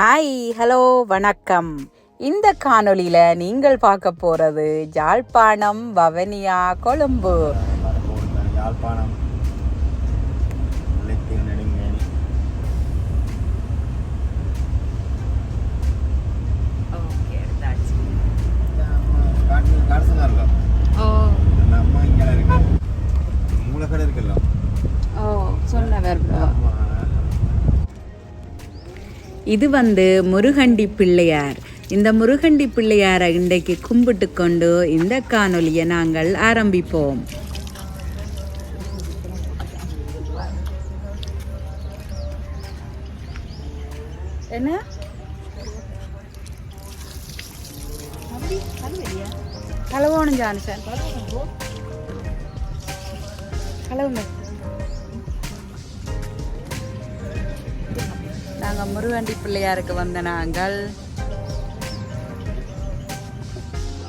Hi hello வணக்கம். இந்த காணொளியில நீங்கள் பார்க்க ஜாழ்ப்பாணம் வவனியா கொழும்பு. போடுங்க யாழ்ப்பாணம் அம்மா இங்கே இருக்கு மூலக்கடை இருக்குல்ல. ஓ சொன்னவர். இது வந்து முருகண்டி பிள்ளையார். இந்த முருகண்டி பிள்ளையாரை இன்றைக்கு கும்பிட்டு கொண்டு இந்த காணொலியை நாங்கள் ஆரம்பிப்போம். என்ன? கலவோணும் சார் கலவுங்க நாங்கள் முருகண்டி பிள்ளையாருக்கு வந்த நாங்கள்.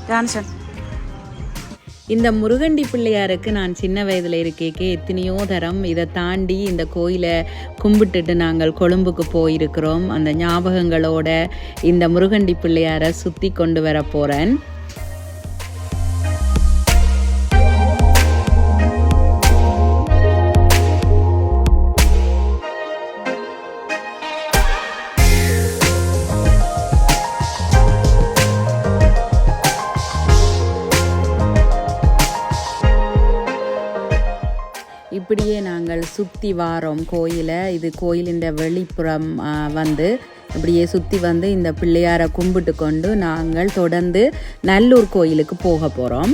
ஜான்சன் இந்த முருகண்டி பிள்ளையாருக்கு நான் சின்ன வயதில் இருக்கேக்கே எத்தனையோ தரம். இதை தாண்டி இந்த கோயிலை கும்பிட்டுட்டு நாங்கள் கொழும்புக்கு போயிருக்கிறோம். அந்த ஞாபகங்களோட இந்த முருகண்டி பிள்ளையாரை சுற்றி கொண்டு வர போகிறேன் நாங்கள் சுற்றி வாரோம் கோயிலை. இது கோயிலின் வெளிப்புறம் வந்து இப்படியே சுற்றி வந்து இந்த பிள்ளையாரை கும்பிட்டு கொண்டு நாங்கள் தொடர்ந்து நல்லூர் கோயிலுக்கு போக போகிறோம்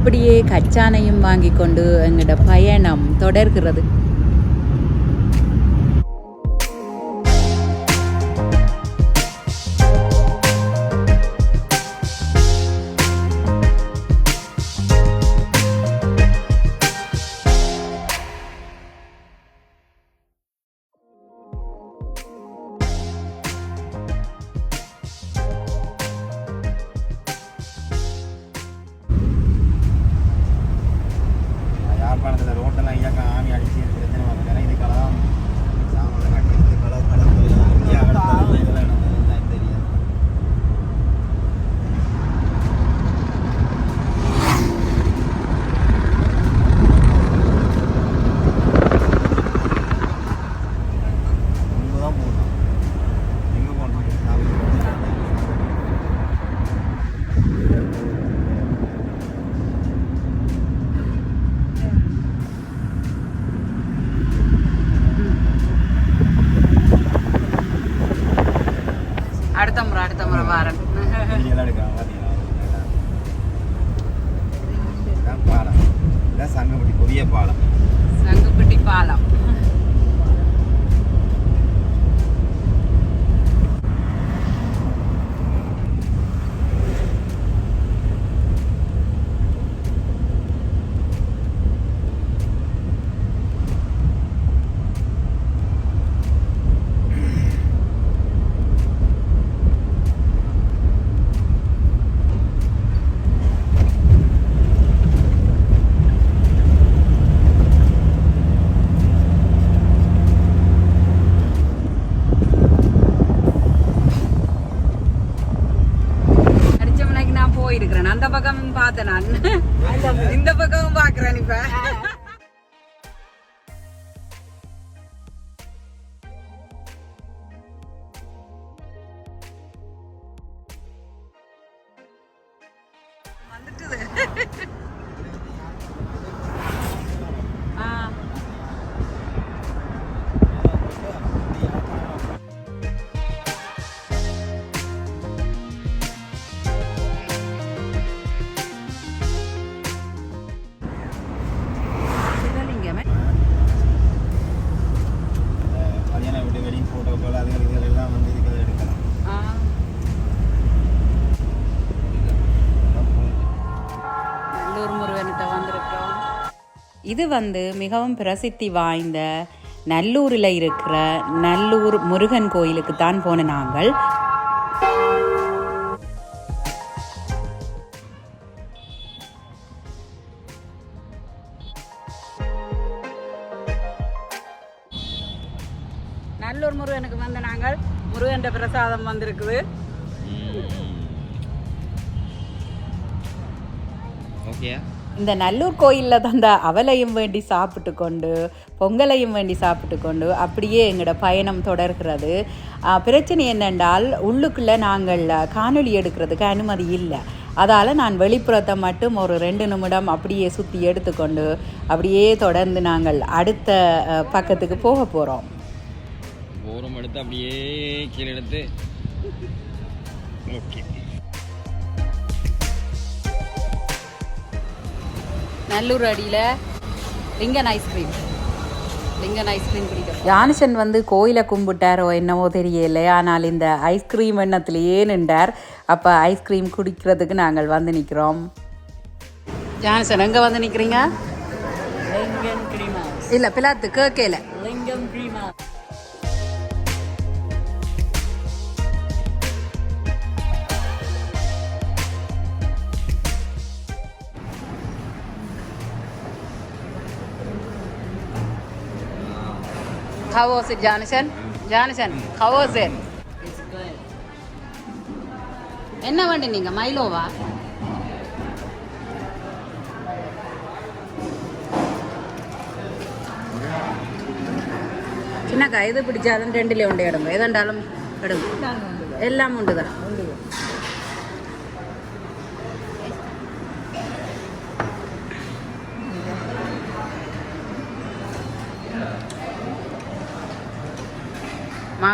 அப்படியே கச்சானையும் வாங்கி கொண்டு எங்களோட பயணம் தொடர்கிறது. யாழ்ப்பாணத்தில் ரோட்டெல்லாம் ஐயாக்கா ஆணி அடிச்சு பிரச்சனை பார்த்துக்கிறேன் இதுக்கெல்லாம் சாமான் கட்டி இந்த கடை கடை இந்தியா கடை இதெல்லாம் நடந்தது தெரியாது இங்கே தான் போகணும் எங்கே போகணும் அடுத்த முறை அடுத்த முறை வாரம் எடுக்கலாம் பார்த்தீங்களா இதுதான் பாலம். இதுதான் சங்கப்பட்டி புதிய பாலம் சங்குப்பட்டி பாலம். ஆ இது வந்து மிகவும் பிரசித்தி வாய்ந்த நல்லூரில் இருக்கிற நல்லூர் முருகன் கோயிலுக்கு தான் போன நாங்கள். நல்லூர் முருகனுக்கு வந்த நாங்கள் முருகன் பிரசாதம் வந்திருக்குது. ஓகே. இந்த நல்லூர் கோயிலில் தந்த அவலையும் வேண்டி சாப்பிட்டு கொண்டு பொங்கலையும் வேண்டி சாப்பிட்டு கொண்டு அப்படியே எங்களோட பயணம் தொடர்கிறது. பிரச்சனை என்னென்றால் உள்ளுக்குள்ளே நாங்கள் காணொளி எடுக்கிறதுக்கு அனுமதி இல்லை. அதால் நான் வெளிப்புறத்தை மட்டும் ஒரு ரெண்டு நிமிடம் அப்படியே சுற்றி எடுத்துக்கொண்டு அப்படியே தொடர்ந்து நாங்கள் அடுத்த பக்கத்துக்கு போக போகிறோம் ஓரம் எடுத்து அப்படியே கீழே எடுத்து. ஓகே. நல்லூர் அடியில் Lingan ice cream Lingan ice cream பிடிக்கும் ஜான்சன் வந்து கோயிலை கும்பிட்டாரோ என்னவோ தெரியல ஆனால் இந்த ஐஸ்கிரீம் எண்ணத்திலேயே நின்றார். அப்போ ஐஸ்கிரீம் குடிக்கிறதுக்கு நாங்கள் வந்து நிற்கிறோம் ஜான்சன் எங்கே வந்து நிற்கிறீங்க இல்லை பிலாத்து கேட்கல How was it, Jonathan? Jonathan, how was it? என்ன வண்டி நீங்கள் மைலோவா சின்னக்கா எது பிடிச்சாலும் ரெண்டுல உண்டு எடுங்க. எதண்டாலும் எடுங்க. எல்லாம் உண்டு தான்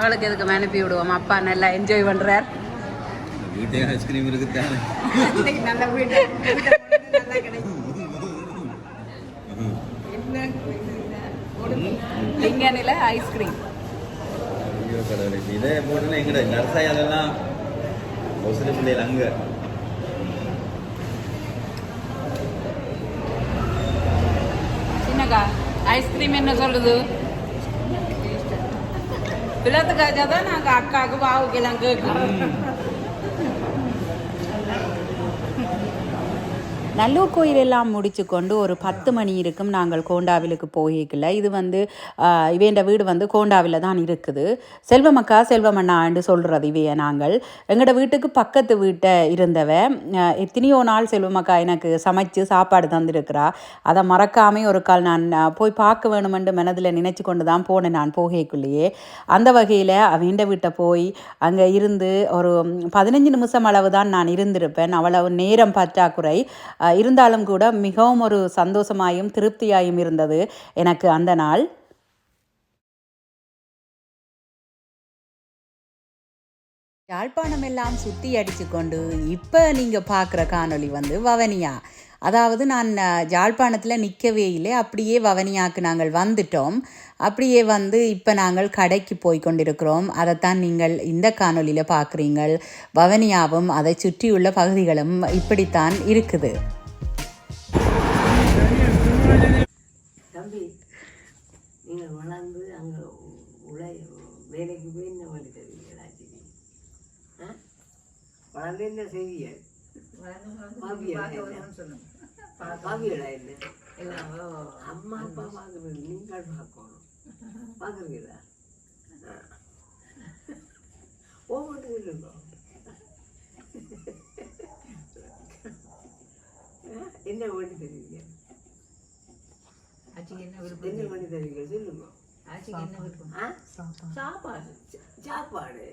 மகளுக்கு எதுக்கு அனுப்பி விடுவோம்? அப்பா நல்லா என்ஜாய் பண்றார். வீட்டே ஐஸ்கிரீம் வீடு. லிங்கனில ஐஸ்கிரீம் ஐயோ கடவுளே இதே எங்கட பிள்ளைகள் அங்க. சின்னக்கா ஐஸ்கிரீம் என்ன சொல்லுது? பிள்ளத்துக்காக தான் நாங்கள் அக்காவுக்கு பாவுக்கு எல்லாம் நல்லூர் கோயில் எல்லாம் முடிச்சு கொண்டு ஒரு பத்து மணி இருக்கும் நாங்கள் கோண்டாவிலுக்கு போய்க்கல இது வந்து இவேண்ட வீடு வந்து கோண்டாவில் தான் இருக்குது. செல்வமக்கா செல்வமண்ணான்னு சொல்கிறது இவைய நாங்கள். எங்களோட வீட்டுக்கு பக்கத்து வீட்டை இருந்தவ எத்தனையோ நாள் செல்வமக்கா எனக்கு சமைச்சு சாப்பாடு தந்திருக்கிறா. அதை மறக்காமே ஒரு கால் நான் போய் பார்க்க வேணுமென்று மனதில் நினச்சி கொண்டு தான் போனேன் நான் போகைக்குள்ளேயே. அந்த வகையில் அவண்ட வீட்டை போய் அங்கே இருந்து ஒரு பதினஞ்சு நிமிஷம் அளவு தான் நான் இருந்திருப்பேன். அவ்வளவு நேரம் பற்றாக்குறை. இருந்தாலும் கூட மிகவும் ஒரு சந்தோஷமாயும் திருப்தியாயும் இருந்தது எனக்கு அந்த நாள். யாழ்ப்பாணம் எல்லாம் சுற்றி அடித்து கொண்டு இப்போ நீங்கள் பார்க்குற காணொளி வந்து வவனியா. அதாவது நான் ஜாழ்ப்பாணத்தில் நிற்கவே இல்லை. அப்படியே வவனியாக்கு நாங்கள் வந்துட்டோம். அப்படியே வந்து இப்போ நாங்கள் கடைக்கு போய் கொண்டிருக்கிறோம். அதைத்தான் நீங்கள் இந்த காணொலியில் பார்க்குறீங்கள் வவனியாவும் அதை சுற்றியுள்ள பகுதிகளும் இப்படித்தான் இருக்குது. தம்பி நீங்கள் வளர்ந்து அங்கே உழை வேலைக்கு போய் என்ன பண்ணி தருவீங்களா வளர்ந்து என்ன செய்வீங்க? பாவியலா என்ன அம்மா அப்பா பார்க்கணும் நீங்கள் பார்க்கணும். பார்க்குறீங்களா? ஒவ்வொன்று இருக்கும் என்ன பண்ணி தருவீங்க? என்ன பண்ணி தருவீங்க சொல்லுங்க. ஆ? சாப்பாடு. சாப்பாடு.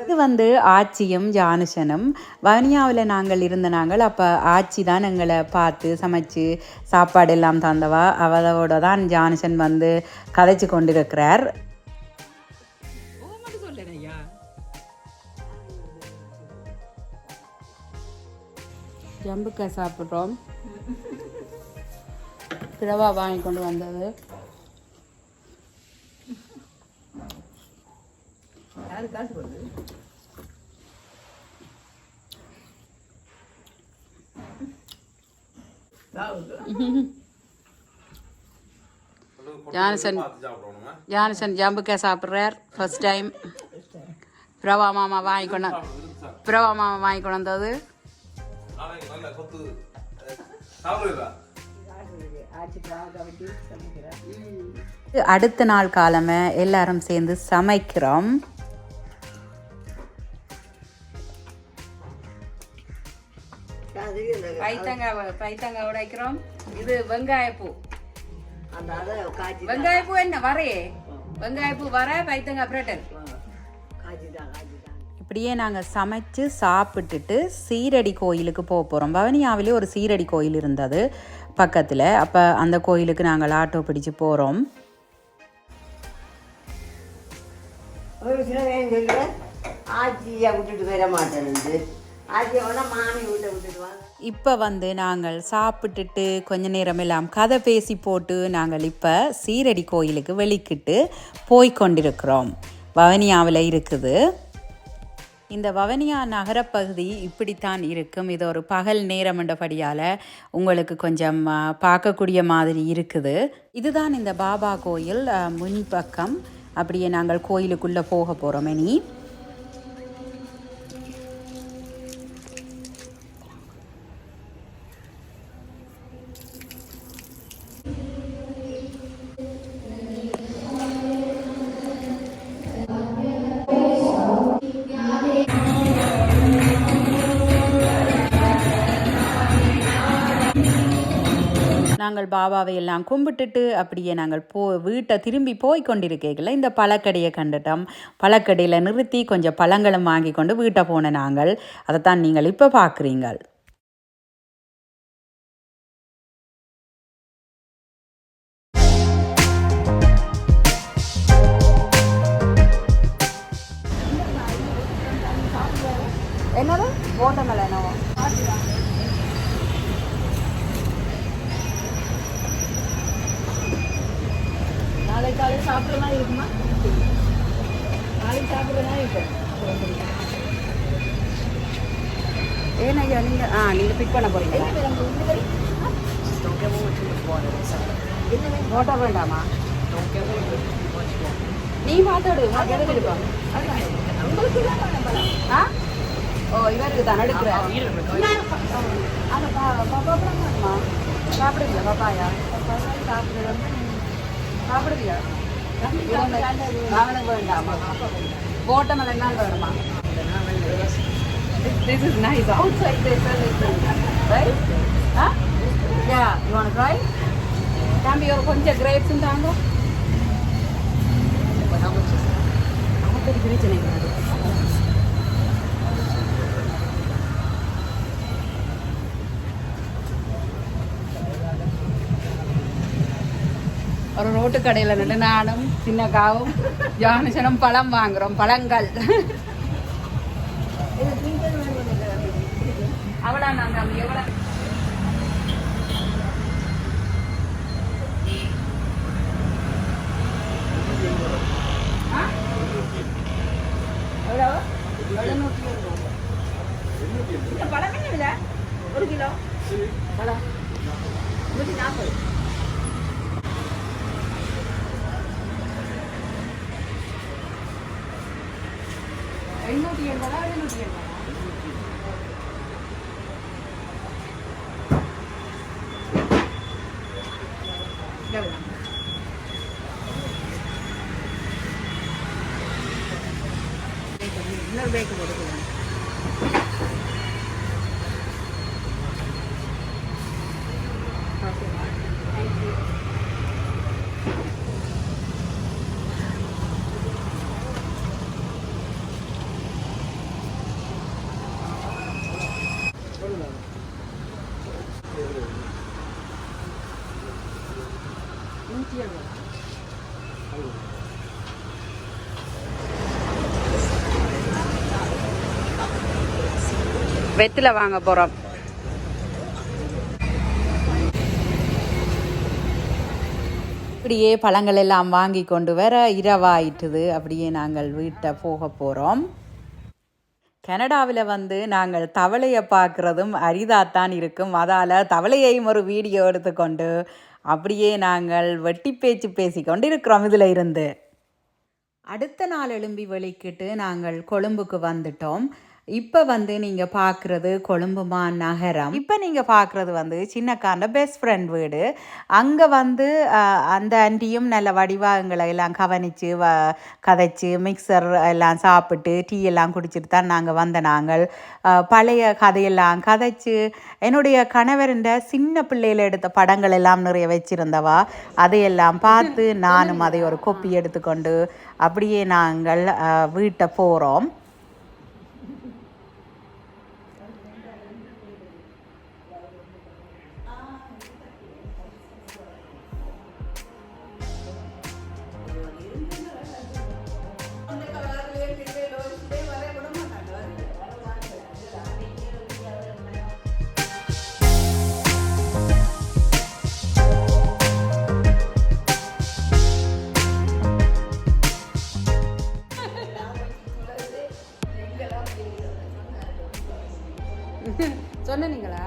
இது வந்து ஆச்சியும் ஜானுஷனும் வவுனியாவில் நாங்கள் இருந்த நாங்கள் அப்போ ஆச்சி தான் எங்களை பார்த்து சமைச்சு சாப்பாடு எல்லாம் தந்தவா அவளோட தான் ஜானுஷன் வந்து கதைச்சு கொண்டிருக்கிறார் ஜம்புக்கா சாப்பிட்றோம் பிறவா வாங்கி கொண்டு வந்தது யாரு காசு போடுது ஜான்சன் ஜான்சன் ஜம்புக்கா சாப்பிட்றார். ஃபர்ஸ்ட் டைம் பிரபா மாமா வாங்கி கொண்டு பிரபா மாமா வாங்கி கொண்டு வந்தது. அடுத்த நாள் காலமே எல்லாரும் சேர்ந்து சமைக்கிறோம். பைத்தங்காய் பைத்தங்காய் உடைக்கிறோம் இது வெங்காயப்பூ. அந்த அதை காய்ச்சி வெங்காயப்பூ என்ன? வரையே. வெங்காயப்பூ வர பைத்தங்காய் பிரட்டல் இப்படியே நாங்கள் சமைச்சு சாப்பிட்டுட்டு சீரடி கோயிலுக்கு போக போகிறோம் பவனியாவிலே ஒரு சீரடி கோயில் இருந்தது பக்கத்தில். அப்போ அந்த கோயிலுக்கு நாங்கள் ஆட்டோ பிடிச்சு போகிறோம் ஒரு சில நேரம் சொல்லுவேன் ஆச்சியை விட்டுட்டு வர மாட்டேன்னு ஆச்சியை மாமி வீட்டை இப்போ வந்து நாங்கள் சாப்பிட்டுட்டு கொஞ்ச நேரம் எல்லாம் கதை பேசி போட்டு நாங்கள் இப்போ சீரடி கோயிலுக்கு வெளிக்கிட்டு போய் கொண்டிருக்கிறோம். வவனியாவில் இருக்குது. இந்த வவனியா நகரப்பகுதி இப்படித்தான் இருக்கும். இது ஒரு பகல் நேரம் என்றபடியால் உங்களுக்கு கொஞ்சம் பார்க்கக்கூடிய மாதிரி இருக்குது. இதுதான் இந்த பாபா கோயில் முன்பக்கம். அப்படியே நாங்கள் கோயிலுக்குள்ளே போக போகிறோம் இனி. நாங்கள் பாபாவை எல்லாம் கும்பிட்டுட்டு அப்படியே நாங்கள் போ வீட்டை திரும்பி போய் கொண்டிருக்கையில் இந்த பழக்கடையை கண்டுட்டோம். பழக்கடையில் நிறுத்தி கொஞ்சம் பழங்களும் வாங்கி கொண்டு வீட்டை போன நாங்கள். அதைத்தான் நீங்கள் இப்போ பார்க்குறீங்கள் என்னது? ஓட்டமலை என்னவோ? நாளை காலை சாப்பிட்ற மாதிரி இருக்குமா நாளைக்கு சாப்பிட்ற மாதிரி இருக்கும் ஏனையா நீங்கள் ஆ நீங்கள் பிக் பண்ண போகிறீங்களா பார்த்தாடு உனக்கு எதுக்கு இருக்கும் ஆ ஓ இவருக்கு தான் எடுக்கிறார் அந்த பப்பாப்பழம் வேணுமா சாப்பிடுவீங்க பப்பாயா சாப்பிடுறது சாப்பிடுவியா அவனுக்கு வேண்டாமா ஓட்டமெல்லாம் தான் வேணுமா This is nice. Outside they sell it, right? Huh? Yeah. You want to try? தம்பி ஒரு கொஞ்சம் கிரேப்ஸ் தாங்க நமக்கு பிரச்சனை கிடையாது ஒரு ரோட்டு கடையில் நின்று நானும் சின்னக்காவும் ஜானுசனும் பழம் வாங்குறோம் பழங்கள். அவ்வளோ நாங்கள் எவ்வளோ Ahí no tiene, ahora no tiene. வெத்தில வாங்க போகிறோம் இப்படியே பழங்கள் எல்லாம் வாங்கி கொண்டு வர இரவாயிட்டுது. அப்படியே நாங்கள் வீட்டை போக போகிறோம் கனடாவில் வந்து நாங்கள் தவளையை பார்க்குறதும் அரிதாத்தான் இருக்கும். அதால் தவளையையும் ஒரு வீடியோ எடுத்துக்கொண்டு அப்படியே நாங்கள் வெட்டி பேச்சு பேசிக்கொண்டு இருக்கிறோம் இதில் இருந்து. அடுத்த நாள் எழும்பி வெளிக்கிட்டு நாங்கள் கொழும்புக்கு வந்துட்டோம். இப்போ வந்து நீங்கள் பார்க்குறது கொழும்புமா நகரம். இப்போ நீங்கள் பார்க்குறது வந்து சின்னக்காண்ட பெஸ்ட் ஃப்ரெண்ட் வீடு. அங்கே வந்து அந்த ஆண்டியும் நல்ல வடிவாக எங்களை எல்லாம் கவனித்து வ கதைச்சு மிக்சர் எல்லாம் சாப்பிட்டு டீ எல்லாம் குடிச்சிட்டு தான் நாங்கள் வந்த நாங்கள். பழைய கதையெல்லாம் கதைச்சு என்னுடைய கணவருண்ட சின்ன பிள்ளையில எடுத்த படங்கள் எல்லாம் நிறைய வச்சிருந்தவா. அதையெல்லாம் பார்த்து நானும் அதை ஒரு கொப்பி எடுத்துக்கொண்டு அப்படியே நாங்கள் வீட்டை போகிறோம் சொன்னீங்களா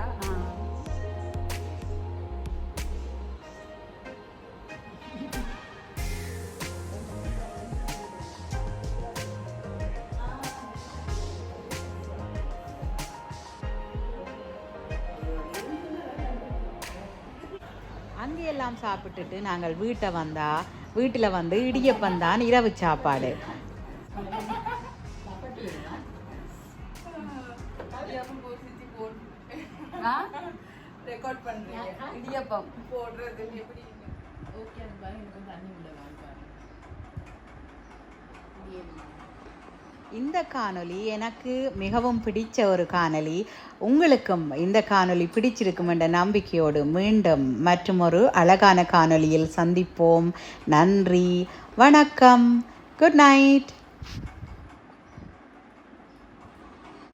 அங்கெல்லாம் சாப்பிட்டுட்டு நாங்கள் வீட்டை வந்தா வீட்டில் வந்து இடியப்பம் தான் இரவு சாப்பாடு. ரெக்கார்ட் பண்றீங்க. இடியப்பம். போடுறது எப்படி? ஓகே அந்த பாருங்க எனக்கு தண்ணி உள்ள வாங்க. இந்த காணொளி எனக்கு மிகவும் பிடிச்ச ஒரு காணொளி. உங்களுக்கும் இந்த காணொளி பிடிச்சிருக்கும் என்ற நம்பிக்கையோடு மீண்டும் மற்றும் ஒரு அழகான காணொளியில் சந்திப்போம். நன்றி. வணக்கம். Good night